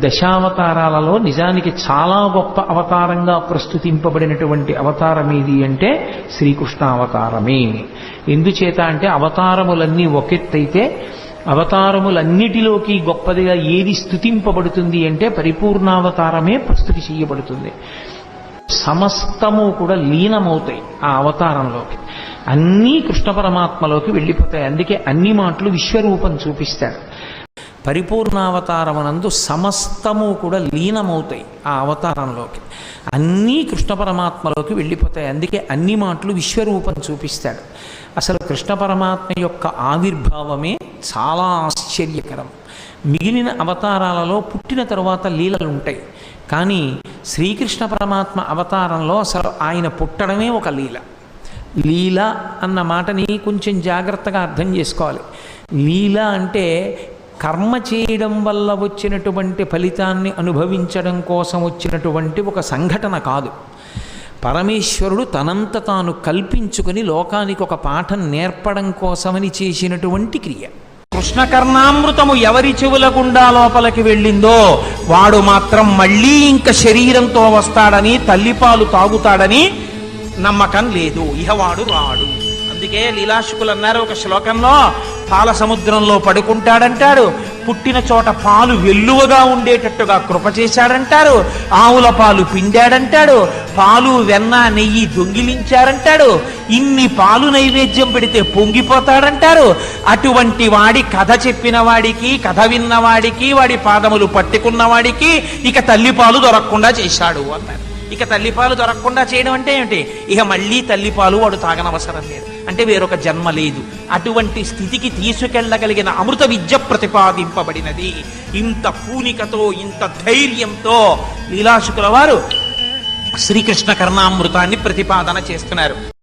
దశావతారాలలో నిజానికి చాలా గొప్ప అవతారంగా ప్రస్తుతింపబడినటువంటి అవతారం ఏది అంటే శ్రీకృష్ణ అవతారమే ఎందుచేత అంటే అవతారములన్నీ ఒకెత్తైతే అవతారములన్నిటిలోకి గొప్పదిగా ఏది స్థుతింపబడుతుంది అంటే పరిపూర్ణావతారమే ప్రస్తుతి చేయబడుతుంది. సమస్తము కూడా లీనమవుతాయి ఆ అవతారంలోకి. అన్నీ కృష్ణ పరమాత్మలోకి వెళ్ళిపోతాయి. అందుకే అన్ని మాటలు విశ్వరూపం చూపిస్తాడు పరిపూర్ణావతారమనందు సమస్తము కూడా లీనమవుతాయి ఆ అవతారంలోకి. అన్నీ కృష్ణ పరమాత్మలోకి వెళ్ళిపోతాయి. అందుకే అన్ని మాటలు విశ్వరూపం చూపిస్తాడు. అసలు కృష్ణ పరమాత్మ యొక్క ఆవిర్భావమే చాలా ఆశ్చర్యకరం. మిగిలిన అవతారాలలో పుట్టిన తరువాత లీలలు ఉంటాయి. కానీ శ్రీకృష్ణ పరమాత్మ అవతారంలో అసలు ఆయన పుట్టడమే ఒక లీల. లీల అన్న మాటని కొంచెం జాగ్రత్తగా అర్థం చేసుకోవాలి. లీల అంటే కర్మ చేయడం వల్ల వచ్చినటువంటి ఫలితాన్ని అనుభవించడం కోసం వచ్చినటువంటి ఒక సంఘటన కాదు. పరమేశ్వరుడు తనంత తాను కల్పించుకుని లోకానికి ఒక పాఠం నేర్పడం కోసమని చేసినటువంటి క్రియ. కృష్ణకర్ణామృతము ఎవరి చెవుల గుండా లోపలికి వెళ్ళిందో వాడు మాత్రం మళ్ళీ ఇంక శరీరంతో వస్తాడని తల్లిపాలు తాగుతాడని నమ్మకం లేదు. ఇహవాడు రాడు. అందుకే లీలాశుకులు అన్నారు ఒక శ్లోకంలో పాల సముద్రంలో పడుకుంటాడంటాడు పుట్టిన చోట పాలు వెల్లువగా ఉండేటట్టుగా కృప చేశాడంటారు ఆవుల పాలు పిండాడంటాడు పాలు వెన్న నెయ్యి దొంగిలించారంటాడు ఇన్ని పాలు నైవేద్యం పెడితే పొంగిపోతాడంటారు. అటువంటి వాడి కథ చెప్పిన వాడికి కథ విన్నవాడికి వాడి పాదములు పట్టుకున్న వాడికి ఇక తల్లిపాలు దొరకకుండా చేశాడు అన్నారు. ఇక తల్లిపాలు దొరకకుండా చేయడం అంటే ఏమిటి? ఇక మళ్ళీ తల్లిపాలు వాడు తాగనవసరం లేదు. అంటే వేరొక జన్మ లేదు. అటువంటి స్థితికి తీసుకెళ్ళగలిగిన అమృత విద్య ప్రతిపాదింపబడినది. ఇంత పూనికతో ఇంత ధైర్యంతో లీలాశుకుల వారు శ్రీకృష్ణ కర్ణామృతాన్ని ప్రతిపాదన చేస్తున్నారు.